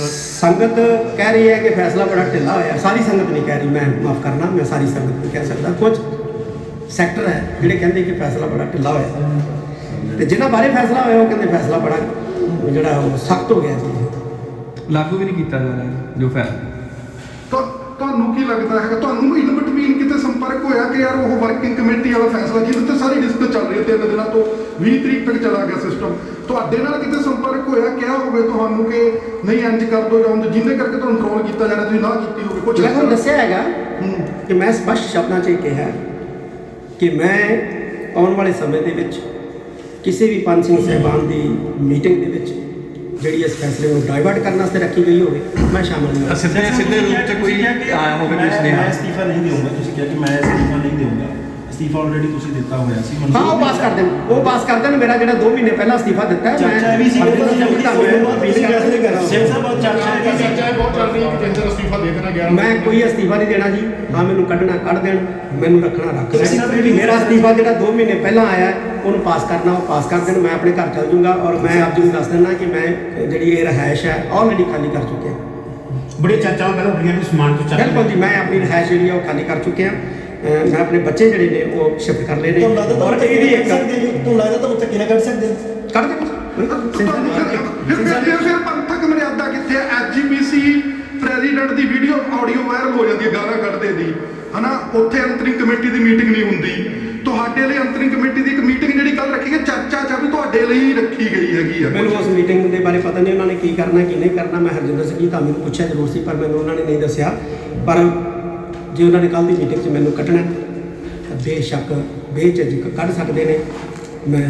ਸੰਗਤ ਕਹਿ ਰਹੀ ਹੈ ਕਿ ਫੈਸਲਾ ਬੜਾ ਢਿੱਲਾ ਹੋਇਆ। ਸਾਰੀ ਸੰਗਤ ਨਹੀਂ ਕਹਿ ਰਹੀ ਮੈਂ ਮਾਫ ਕਰਨਾ ਮੈਂ ਸਾਰੀ ਸੰਗਤ ਨਹੀਂ ਕਹਿ ਸਕਦਾ। ਕੁਝ ਸੈਕਟਰ ਹੈ ਜਿਹੜੇ ਕਹਿੰਦੇ ਕਿ ਫੈਸਲਾ ਬੜਾ ਢਿੱਲਾ ਹੋਇਆ। ਤੇ ਜਿਨ੍ਹਾਂ ਬਾਰੇ ਫੈਸਲਾ ਹੋਇਆ ਉਹ ਕਹਿੰਦੇ ਫੈਸਲਾ ਬੜਾ ਜਿਹੜਾ ਉਹ ਸਖਤ ਹੋ ਗਿਆ ਜੀ। ਲਾਗੂ ਵੀ ਨਹੀਂ ਕੀਤਾ ਜਾ ਰਿਹਾ ਜੋ ਫੈਸਲਾ ਤਾਂ ਤੁਹਾਨੂੰ ਕੀ ਲੱਗਦਾ ਹੈਗਾ? ਤੁਹਾਨੂੰ ਇਨ ਬਿਟਵੀਨ ਕਿਤੇ ਸੰਪਰਕ ਹੋਇਆ ਕਿ ਯਾਰ ਉਹ ਵਰਕਿੰਗ ਕਮੇਟੀ ਵਾਲਾ ਫੈਸਲਾ ਜਿਹਦੇ ਤੇ ਸਾਰੀ ਡਿਸਕਸ ਚੱਲ ਰਹੀ ਹੈ ਤਿੰਨ ਦਿਨਾਂ ਤੋਂ 20 ਤਰੀਕ ਤੱਕ ਚਲਾ ਗਿਆ ਸਿਸਟਮ ਤੁਹਾਡੇ ਨਾਲ ਕਿਤੇ ਸੰਪਰਕ ਹੋਇਆ ਕਿਹਾ ਹੋਵੇ ਤੁਹਾਨੂੰ ਕਿ ਨਹੀਂ ਇੰਜ ਕਰ ਦੋ ਜਾਂ ਜਿਹਦੇ ਕਰਕੇ ਤੁਹਾਨੂੰ ਕੰਟਰੋਲ ਕੀਤਾ ਜਾ ਰਿਹਾ ਤੁਸੀਂ ਨਾ ਕੀਤੀ ਹੋਵੇ ਕੁਝ ਮੈਂ ਤੁਹਾਨੂੰ ਦੱਸਿਆ ਹੈਗਾ। ਕਿ ਮੈਂ ਸਪਸ਼ਟ ਸ਼ਬਦਾਂ 'ਚ ਇਹ ਕਿਹਾ ਕਿ ਮੈਂ ਆਉਣ ਵਾਲੇ ਸਮੇਂ ਦੇ ਵਿੱਚ ਕਿਸੇ ਵੀ ਪੰਜ ਸਿੰਘ ਸਹਿਬਾਨ ਦੀ ਮੀਟਿੰਗ ਦੇ ਵਿੱਚ ਜਿਹੜੀ ਇਸ ਫੈਸਲੇ ਨੂੰ ਡਾਇਵਰਟ ਕਰਨ ਵਾਸਤੇ ਰੱਖੀ ਗਈ ਹੋਵੇ ਮੈਂ ਸ਼ਾਮਲ ਨਹੀਂ। ਸਿੱਧੇ ਸਿੱਧੇ ਰੂਪ ਚ ਕੋਈ ਆਇਆ ਹੋਵੇ ਕੋਈ ਸੁਨੇਹਾ ਮੈਂ ਅਸਤੀਫਾ ਨਹੀਂ ਦੇਵਾਂਗਾ ਤੁਸੀਂ ਕਿਹਾ ਕਿ ਮੈਂ ਅਸਤੀਫਾ ਨਹੀਂ ਦੇਵਾਂਗਾ ਅਸਤੀਫਾ ਆਲਰੇਡੀ ਤੁਸੀਂ ਦਿੱਤਾ ਹੋਇਆ ਸੀ ਮਨਜ਼ੂਰ ਹਾਂ ਉਹ ਪਾਸ ਕਰ ਦੇਣ ਉਹ ਪਾਸ ਕਰ ਦੇਣ ਮੇਰਾ ਜਿਹੜਾ 2 ਮਹੀਨੇ ਪਹਿਲਾਂ ਅਸਤੀਫਾ ਦਿੱਤਾ ਹੈ ਚਰਚਾ ਵੀ ਸੀ ਕਿ ਸਿੰਘ ਸਾਹਿਬ ਬਹੁਤ ਚਰਚਾ ਸੀ ਚਰਚਾ ਬਹੁਤ ਚੱਲ ਰਹੀ ਹੈ ਕਿ ਜਿੰਦਰ ਅਸਤੀਫਾ ਦੇ ਦੇਣਾ ਗਿਆ। ਮੈਂ ਕੋਈ ਅਸਤੀਫਾ ਨਹੀਂ ਦੇਣਾ ਜੀ ਹਾਂ ਮੈਨੂੰ ਕੱਢਣਾ ਕੱਢ ਦੇਣ ਮੈਨੂੰ ਰੱਖਣਾ ਰੱਖ ਮੇਰਾ ਅਸਤੀਫਾ ਜਿਹੜਾ 2 ਮਹੀਨੇ ਪਹਿਲਾਂ ਆਇਆ ਹੈ, ਉਹਨੂੰ ਪਾਸ ਕਰਨਾ ਉਹ ਪਾਸ ਕਰ ਦੇਣ ਮੈਂ ਆਪਣੇ ਘਰ ਚੱਲ ਜਾਊਂਗਾ ਔਰ ਮੈਂ ਆਪ ਜੀ ਨੂੰ ਦੱਸ ਦਿੰਦਾ ਕਿ ਮੈਂ ਜਿਹੜੀ ਇਹ ਰਹਾਇਸ਼ ਹੈ ਆਲਰੇਡੀ ਖਾਲੀ ਕਰ ਚੁੱਕਿਆ। ਬੜੇ ਚਰਚਾਵਾਂ ਪਹਿਲਾਂ ਉੱਠੀਆਂ ਵੀ ਸਮਾਨ ਤੋਂ ਚੱਲ ਬਿਲਕੁਲ ਜੀ ਮੈਂ ਆਪਣੀ ਰਹਾਇਸ਼ ਜਿਹੜੀ ਹੈ ਉਹ ਖਾਲੀ ਕਰ ਚੁੱਕਿਆ। ਮੈਂ ਆਪਣੇ ਬੱਚੇ ਜਿਹੜੇ ਨੇ ਉਹ ਸ਼ਿਫਟ ਕਰ ਲਏ ਨੇ। ਤੁਹਾਨੂੰ ਲੱਗਦਾ ਔਰ ਤੁਹਾਨੂੰ ਇਹ ਵੀ ਧੱਕੇ ਇੱਕ ਕੱਢ ਸਕਦੇ ਹੋ? ਤੁਹਾਨੂੰ ਲੱਗਦਾ ਤੁਹਾਨੂੰ ਧੱਕੇ ਨਾ ਕੱਢ ਸਕਦੇ ਹੋ? ਕੱਢ ਦੇ ਤੁਹਾਨੂੰ ਫਿਰ ਫਿਰ- ਫਿਰ ਫਿਰ ਪੰਥਕ ਮਰਿਆਦਾ ਕਿੱਥੇ ਹੈ ਐਜੀਪੀਸੀ ਪ੍ਰੈਜ਼ੀਡੈਂਟ ਦੀ ਵੀਡੀਓ ਆਡੀਓ ਵਾਇਰਲ ਹੋ ਜਾਂਦੀ ਹੈ ਗਾਲਾਂ ਕੱਢਦੇ ਦੀ। ਹਨਾ? ਉੱਥੇ ਅੰਤਰਿੰਗ ਕਮੇਟੀ ਦੀ ਮੀਟਿੰਗ ਨਹੀਂ ਹੁੰਦੀ। ਤੁਹਾਡੇ ਲਈ ਅੰਤਰਿੰਗ ਕਮੇਟੀ ਦੀ ਇੱਕ ਮੀਟਿੰਗ ਜਿਹੜੀ ਕੱਲ ਰੱਖੀ ਗਈ ਚਰਚਾ ਚ ਵੀ ਤੁਹਾਡੇ ਲਈ ਰੱਖੀ ਗਈ ਹੈਗੀ ਆ ਮੈਨੂੰ ਉਸ ਮੀਟਿੰਗ ਦੇ ਬਾਰੇ ਪਤਾ ਨਹੀਂ ਉਹਨਾਂ ਨੇ ਕੀ ਕਰਨਾ ਕੀ ਨਹੀਂ ਕਰਨਾ। ਮੈਂ ਹਰਜਿੰਦਰ ਸਿੰਘ ਜੀ ਤਾਂ ਮੈਨੂੰ ਪੁੱਛਿਆ ਜ਼ਰੂਰ ਸੀ ਪਰ ਮੈਨੂੰ ਉਹਨਾਂ ਨੇ ਨਹੀਂ ਦੱਸਿਆ। ਪਰ ਜੇ ਉਹਨਾਂ ਨੇ ਕੱਲ ਦੀ ਮੀਟਿੰਗ 'ਚ ਮੈਨੂੰ ਕੱਢਣਾ ਹੈ, ਤਾਂ ਬੇਸ਼ੱਕ ਬੇਝਿਜਕ ਕੱਢ ਸਕਦੇ ਨੇ। ਮੈਂ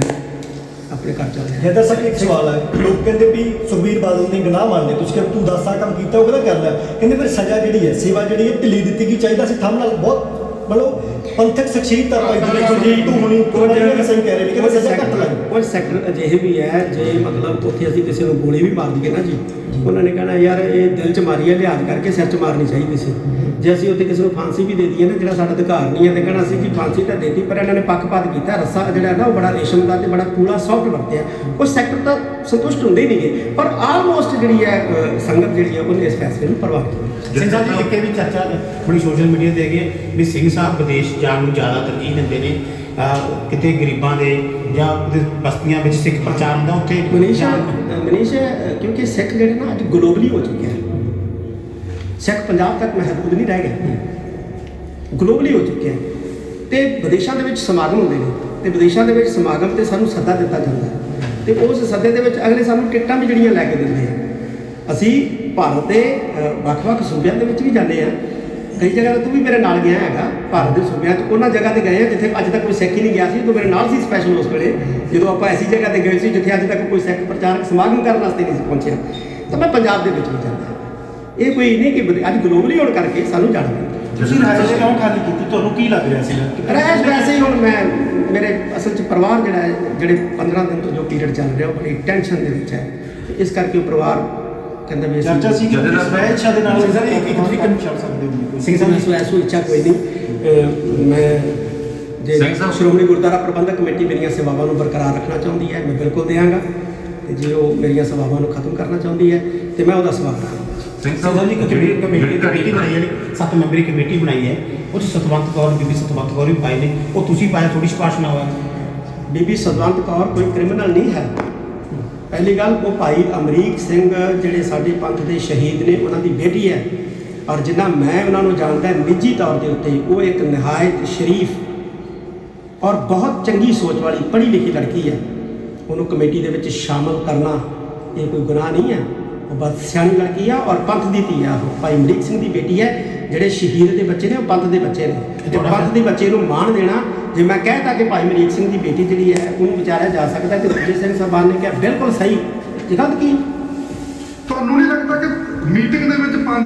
ਆਪਣੇ ਘਰ ਚੱਲ ਰਿਹਾ। ਜੈਦਰ ਸਾਹਿਬ ਇੱਕ ਸਵਾਲ ਹੈ। ਲੋਕ ਕਹਿੰਦੇ ਵੀ ਸੁਖਬੀਰ ਬਾਦਲ ਨੇ ਗੁਨਾਹ ਮੰਨਦੇ ਤੁਸੀਂ ਕਿ ਤੂੰ 10 ਸਾਲ ਕੰਮ ਕੀਤਾ ਉਹ ਕਹਿੰਦਾ ਕਰ ਲਿਆ ਕਹਿੰਦੇ ਫਿਰ ਸਜ਼ਾ ਜਿਹੜੀ ਹੈ ਸੇਵਾ ਜਿਹੜੀ ਹੈ ਢਿੱਲੀ ਦਿੱਤੀ ਗਈ ਚਾਹੀਦਾ। ਸੀ ਥੰਮ ਨਾਲ ਬਹੁਤ ਮਤਲਬ ਪੰਥਕ ਸ਼ਖਸੀਅਤ ਤਾਂ ਭਾਈ ਜਿਹੜੇ ਜੀ ਤੂੰ ਹੁਣੀ ਕੁਝ ਸਹੀ ਕਹਿ ਰਹੇ ਨੇ ਕਿ ਸਜ਼ਾ ਘੱਟ ਲੱਗੀ ਕੁਝ ਸੈਕਟਰ ਅਜਿਹੇ ਵੀ ਹੈ ਜੇ ਮਤਲਬ ਉੱਥੇ ਅਸੀਂ ਕਿਸੇ ਨੂੰ ਗੋਲੀ ਵੀ ਮਾਰ ਦਈਏ ਨਾ ਜੀ ਉਹਨਾਂ ਨੇ ਕਹਿਣਾ, ਯਾਰ, ਇਹ ਦਿਲ 'ਚ ਮਾਰੀ ਹੈ ਲਿਹਾਜ਼ ਕਰਕੇ ਸਿਰ 'ਚ ਮਾਰਨੀ ਚਾਹੀਦੀ ਸੀ। ਜੇ ਅਸੀਂ ਉੱਥੇ ਕਿਸੇ ਨੂੰ ਫਾਂਸੀ ਵੀ ਦੇ ਦਈਏ ਨਾ, ਜਿਹੜਾ ਸਾਡਾ ਅਧਿਕਾਰ ਨਹੀਂ ਹੈ, ਤੇ ਕਹਿਣਾ ਸੀ ਕਿ ਫਾਂਸੀ ਤਾਂ ਦੇਤੀ, ਪਰ ਇਹਨਾਂ ਨੇ ਪੱਖਪਾਤ ਕੀਤਾ। ਰੱਸਾ ਜਿਹੜਾ ਨਾ, ਉਹ ਬੜਾ ਰੇਸ਼ਮ ਦਾ ਤੇ ਬੜਾ ਕੂਲਾ ਸੌਫਟ ਵਰਤਿਆ ਉਹ ਸੈਕਟਰ ਤਾਂ ਸੰਤੁਸ਼ਟ ਹੁੰਦੇ ਹੀ ਨਹੀਂਗੇ ਪਰ ਆਲਮੋਸਟ ਜਿਹੜੀ ਹੈ ਸੰਗਤ ਜਿਹੜੀ ਹੈ, ਉਹਨੇ ਇਸ ਫੈਸਲੇ ਨੂੰ ਪ੍ਰਭਾਵਿਤ ਕੀਤਾ। ਸਿੰਘ ਸਾਹਿਬ ਜੀ, ਇੱਕ ਇਹ ਵੀ ਚਰਚਾ ਬੜੀ ਸੋਸ਼ਲ ਮੀਡੀਆ ਤੇ ਹੈਗੀ ਹੈ ਵੀ ਸਿੰਘ ਸਾਹਿਬ ਵਿਦੇਸ਼ ਜਾਣ ਨੂੰ ਜ਼ਿਆਦਾ ਤਰਜੀਹ ਦਿੰਦੇ ਨੇ। ਕਿਤੇ ਗਰੀਬਾਂ ਦੇ ਜਾਂ ਬਸਤੀਆਂ ਵਿੱਚ ਸਿੱਖ ਪ੍ਰਚਾਰ ਹੁੰਦਾ ਉੱਥੇ ਮਨੀਸ਼ਾ। ਮਨੀਸ਼ਾ ਕਿਉਂਕਿ ਸਿੱਖ ਜਿਹੜੇ ਨਾ ਅੱਜ ਗਲੋਬਲੀ ਹੋ ਚੁੱਕੇ ਹਨ ਸਿੱਖ ਪੰਜਾਬ ਤੱਕ ਮਹਿਦੂਦ ਨਹੀਂ ਰਹਿ ਗਏ। ਗਲੋਬਲੀ ਹੋ ਚੁੱਕੇ ਹਨ ਤੇ ਵਿਦੇਸ਼ਾਂ ਦੇ ਵਿੱਚ ਸਮਾਗਮ ਹੁੰਦੇ ਨੇ। ਤੇ ਵਿਦੇਸ਼ਾਂ ਦੇ ਵਿੱਚ ਸਮਾਗਮ ਤੇ ਸਾਨੂੰ ਸੱਦਾ ਦਿੱਤਾ ਜਾਂਦਾ ਤੇ ਉਸ ਸੱਦੇ ਦੇ ਵਿੱਚ ਅਗਲੇ ਸਾਨੂੰ ਟਿਕਟਾਂ ਵੀ ਜਿਹੜੀਆਂ ਲੈ ਕੇ ਦਿੰਦੇ ਆ। ਅਸੀਂ ਭਾਰਤ ਦੇ ਵੱਖ-ਵੱਖ ਸੂਬਿਆਂ ਦੇ ਵਿੱਚ ਵੀ ਜਾਂਦੇ ਆ। ਕਈ ਜਗ੍ਹਾ ਤੇ ਤੂੰ ਵੀ ਮੇਰੇ ਨਾਲ ਗਿਆ ਹੈਗਾ ਭਾਰਤ ਦੇ ਸੂਬਿਆਂ 'ਚ ਉਹਨਾਂ ਜਗ੍ਹਾ ਤੇ ਗਏ ਆ ਜਿੱਥੇ ਅੱਜ ਤੱਕ ਕੋਈ ਸਿੱਖ ਹੀ ਨਹੀਂ ਗਿਆ ਸੀ ਤੂੰ ਮੇਰੇ ਨਾਲ ਸੀ ਸਪੈਸ਼ਲ ਉਸ ਵੇਲੇ ਜਦੋਂ ਆਪਾਂ ਐਸੀ ਜਗ੍ਹਾ ਤੇ ਗਏ ਸੀ ਜਿੱਥੇ ਅੱਜ ਤੱਕ ਕੋਈ ਸਿੱਖ ਪ੍ਰਚਾਰਕ ਸਮਾਗਮ ਕਰਨ ਵਾਸਤੇ ਨਹੀਂ ਸੀ ਪਹੁੰਚਿਆ। ਤਾਂ ਮੈਂ ਪੰਜਾਬ ਦੇ ਵਿੱਚ ਵੀ ਜਾਂਦਾ ਇਹ ਕੋਈ ਨਹੀਂ ਕਿ ਅੱਜ ਗਲੋਬਲੀ ਹੋਣ ਕਰਕੇ ਸਾਨੂੰ ਜਾਣਾ ਪੈਂਦਾ ਤੁਸੀਂ ਰਾਇਸ਼ ਕਿਉਂ ਖਾਲੀ ਕੀਤੀ? ਤੁਹਾਨੂੰ ਕੀ ਲੱਗ ਰਿਹਾ ਸੀਗਾ ਕਿ- ਰਹਿਸ਼ ਵੈਸੇ ਹੀ ਹੁਣ ਮੈਂ ਮੇਰੇ ਅਸਲ 'ਚ ਪਰਿਵਾਰ ਜਿਹੜਾ ਹੈ ਜਿਹੜੇ 15 ਦਿਨ ਤੋਂ ਜੋ ਪੀਰੀਅਡ ਚੱਲ ਰਿਹਾ ਉਹ ਬੜੀ ਟੈਨਸ਼ਨ ਦੇ ਵਿੱਚ ਹੈ। ਇਸ ਕਰਕੇ ਉਹ ਪਰਿਵਾਰ ਕਹਿੰਦਾ ਵੀ ਅਸੀਂ ਚਰਚਾ ਸੀ ਕਿ ਸਵੈ ਇੱਛਾ ਦੇ ਨਾਲ ਸਾਹਿਬ ਇੱਕ- ਇੱਕ ਤੁਸੀਂ ਕੰਮ ਛੱਡ ਸਕਦੇ ਹੋ ਕੋਈ ਸਿੰਘ ਸਾਹਿਬ ਸਿੰਘ ਐਸੋ ਇੱਛਾ ਕੋਈ ਨਹੀਂ। ਅਹ ਮੈਂ ਜੇ ਸਿੰਘ ਸਾਹਿਬ- ਸ਼੍ਰੋਮਣੀ ਗੁਰਦੁਆਰਾ ਪ੍ਰਬੰਧਕ ਕਮੇਟੀ ਮੇਰੀਆਂ ਸੇਵਾਵਾਂ ਨੂੰ ਬਰਕਰਾਰ ਰੱਖਣਾ ਚਾਹੁੰਦੀ ਹੈ ਮੈਂ ਬਿਲਕੁਲ ਦੇਵਾਂਗਾ। ਤੇ ਜੇ ਉਹ ਮੇਰੀਆਂ ਸੇਵਾਵਾਂ ਨੂੰ ਖਤਮ ਕਰਨਾ ਚਾਹੁੰਦੀ ਹੈ ਤੇ ਮੈਂ ਉਹਦਾ ਸਵਾਲ ਕਰਾਂਗਾ। ਸਿੰਘ ਸਾਹਿਬ ਜੀ ਇੱਕ ਜਿਹੜੀ ਕਮੇਟੀ ਕਮੇਟੀ ਬਣਾਈ ਹੈ ਜਿਹੜੀ ਸੱਤ ਮੈਂਬਰੀ ਕਮੇਟੀ ਬਣਾਈ ਹੈ ਉਹ 'ਚ ਸਤਵੰਤ ਕੌਰ ਬੀਬੀ ਸਤਵੰਤ ਕੌਰ ਵੀ ਪਾਏ ਨੇ। ਉਹ ਤੁਸੀਂ ਪਾਇਆ ਥੋੜੀ ਸਿਫਾਰਿਸ਼ ਨਾ ਹੋਇਆ। ਬੀਬੀ ਸਤਵੰਤ ਕੌਰ ਕੋਈ ਕ੍ਰਿਮੀਨਲ ਨਹੀਂ ਹੈ। ਪਹਿਲੀ ਗੱਲ ਉਹ ਭਾਈ ਅਮਰੀਕ ਸਿੰਘ ਜਿਹੜੇ ਸਾਡੇ ਪੰਥ ਦੇ ਸ਼ਹੀਦ ਨੇ ਉਹਨਾਂ ਦੀ ਬੇਟੀ ਹੈ। ਔਰ ਜਿੰਨਾ ਮੈਂ ਉਹਨਾਂ ਨੂੰ ਜਾਣਦਾ ਨਿੱਜੀ ਤੌਰ ਦੇ ਉੱਤੇ ਉਹ ਇੱਕ ਨਿਹਾਇਤ ਸ਼ਰੀਫ ਔਰ ਬਹੁਤ ਚੰਗੀ ਸੋਚ ਵਾਲੀ ਪੜ੍ਹੀ ਲਿਖੀ ਲੜਕੀ ਹੈ। ਉਹਨੂੰ ਕਮੇਟੀ ਦੇ ਵਿੱਚ ਸ਼ਾਮਲ ਕਰਨਾ ਇਹ ਕੋਈ ਗੁਨਾਹ ਨਹੀਂ ਹੈ। ਉਹ ਬਸ ਸਿਆਣੀ ਲੜਕੀ ਆ ਔਰ ਪੰਥ ਦੀ ਧੀ ਆ ਉਹ। ਭਾਈ ਅਮਰੀਕ ਸਿੰਘ ਦੀ ਬੇਟੀ ਹੈ ਜਿਹੜੇ ਸ਼ਹੀਦ ਦੇ ਬੱਚੇ ਨੇ ਉਹ ਪੰਥ ਦੇ ਬੱਚੇ ਨੇ। ਤੇ ਪੰਥ ਦੇ ਬੱਚੇ ਨੂੰ ਮਾਣ ਦੇਣਾ ਜੇ ਮੈਂ ਕਹਿਤਾ ਕਿ ਭਾਈ ਅਮਰੀਕ ਸਿੰਘ ਦੀ ਬੇਟੀ ਜਿਹੜੀ ਹੈ, ਉਹਨੂੰ ਵਿਚਾਰਿਆ ਜਾ ਸਕਦਾ ਤੇ ਦੂਜੇ ਸਿੰਘ ਸਾਹਿਬਾਨ ਨੇ ਕਿਹਾ ਬਿਲਕੁਲ ਸਹੀ। ਇਹ ਕੀ? ਤੁਹਾਨੂੰ ਨਹੀਂ ਲੱਗਦਾ ਕਿ ਮੀਟਿੰਗ ਦੇ ਵਿੱਚ ਪੰਜ